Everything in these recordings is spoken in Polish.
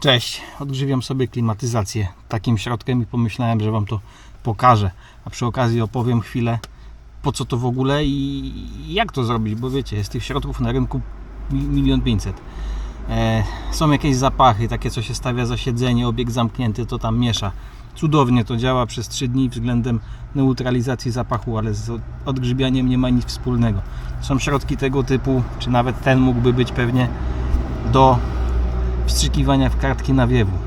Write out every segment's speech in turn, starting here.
Cześć, odgrzywiam sobie klimatyzację takim środkiem i pomyślałem, że Wam to pokażę. A przy okazji opowiem chwilę, po co to w ogóle i jak to zrobić, bo wiecie, jest tych środków na rynku mi- milion pięćset. E, są jakieś zapachy, takie co się stawia za siedzenie, obieg zamknięty, to tam miesza. Cudownie to działa przez 3 dni względem neutralizacji zapachu, ale z odgrzybianiem nie ma nic wspólnego. Są środki tego typu, czy nawet ten mógłby być pewnie do wstrzykiwania w kartki nawiewu.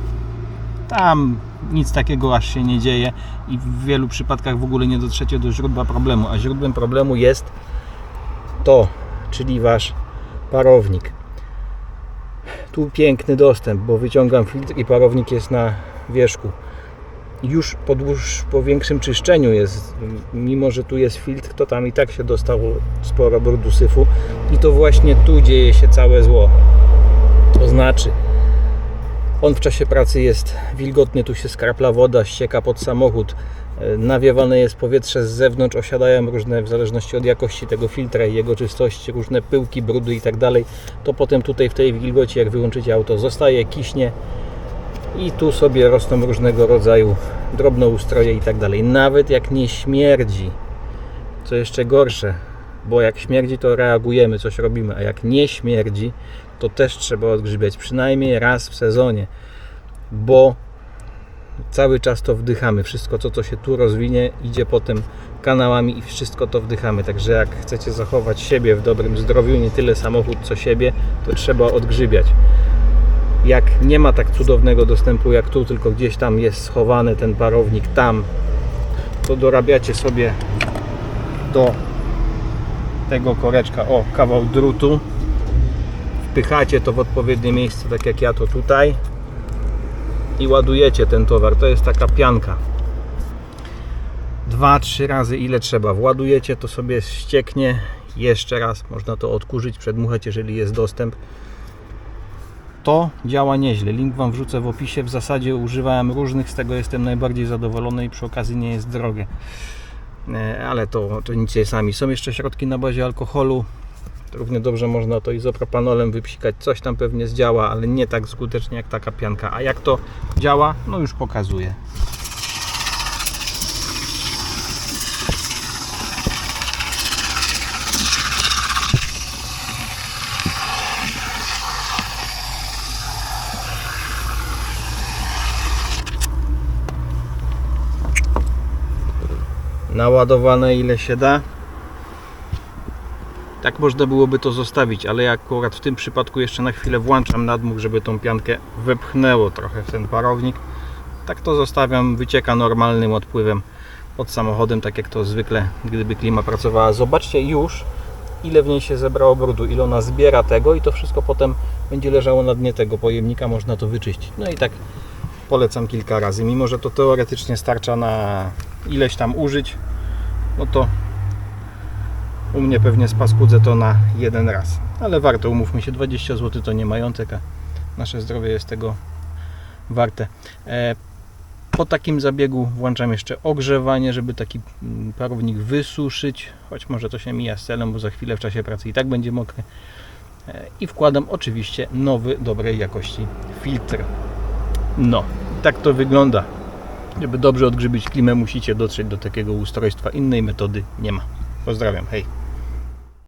Tam nic takiego aż się nie dzieje i w wielu przypadkach w ogóle nie dotrzecie do źródła problemu, a źródłem problemu jest to, czyli wasz parownik. Tu piękny dostęp, bo wyciągam filtr i parownik jest na wierzchu. Już po, dłuż, po większym czyszczeniu jest, mimo że tu jest filtr, to tam i tak się dostało sporo brudu syfu i to właśnie tu dzieje się całe zło. To znaczy, on w czasie pracy jest wilgotny, tu się skrapla woda, ścieka pod samochód, e, nawiewane jest powietrze z zewnątrz, osiadają różne, w zależności od jakości tego filtra i jego czystości, różne pyłki, brudy i tak dalej. To potem tutaj w tej wilgoci, jak wyłączycie auto, zostaje, kiśnie i tu sobie rosną różnego rodzaju drobnoustroje i tak dalej. Nawet jak nie śmierdzi, co jeszcze gorsze, bo jak śmierdzi, to reagujemy, coś robimy, a jak nie śmierdzi, to też trzeba odgrzybiać przynajmniej raz w sezonie, bo cały czas to wdychamy. Wszystko, co to się tu rozwinie, idzie potem kanałami i wszystko to wdychamy. Także jak chcecie zachować siebie w dobrym zdrowiu, nie tyle samochód, co siebie, to trzeba odgrzybiać. Jak nie ma tak cudownego dostępu jak tu, tylko gdzieś tam jest schowany ten parownik tam, to dorabiacie sobie do tego koreczka, o, kawał drutu wpychacie to w odpowiednie miejsce, tak jak ja to tutaj i ładujecie ten towar. To jest taka pianka. Dwa, trzy razy ile trzeba. Władujecie, to sobie ścieknie. Jeszcze raz można to odkurzyć, przedmuchać, jeżeli jest dostęp. To działa nieźle. Link Wam wrzucę w opisie. W zasadzie używałem różnych, z tego jestem najbardziej zadowolony i przy okazji nie jest drogie. E, Ale to, to nic nie sami. Są jeszcze środki na bazie alkoholu. Równie dobrze można to izopropanolem wypsikać, coś tam pewnie zdziała, ale nie tak skutecznie jak taka pianka. A jak to działa? No już pokazuję. Naładowane ile się da. Tak można byłoby to zostawić, ale ja akurat w tym przypadku jeszcze na chwilę włączam nadmuch, żeby tą piankę wepchnęło trochę w ten parownik. Tak to zostawiam, wycieka normalnym odpływem pod samochodem, tak jak to zwykle, gdyby klima pracowała. Zobaczcie już, ile w niej się zebrało brudu, ile ona zbiera tego i to wszystko potem będzie leżało na dnie tego pojemnika, można to wyczyścić. No i tak polecam kilka razy, mimo że to teoretycznie starcza na ileś tam użyć, no to u mnie pewnie spaskudzę to na jeden raz. Ale warto, umówmy się, 20 zł to nie majątek, a nasze zdrowie jest tego warte. E, Po takim zabiegu włączam jeszcze ogrzewanie, żeby taki mm, parownik wysuszyć, choć może to się mija z celem, bo za chwilę w czasie pracy i tak będzie mokry. E, I wkładam oczywiście nowy, dobrej jakości filtr. No, tak to wygląda. Żeby dobrze odgrzybić klimę, musicie dotrzeć do takiego ustrojstwa. Innej metody nie ma. Pozdrawiam, hej.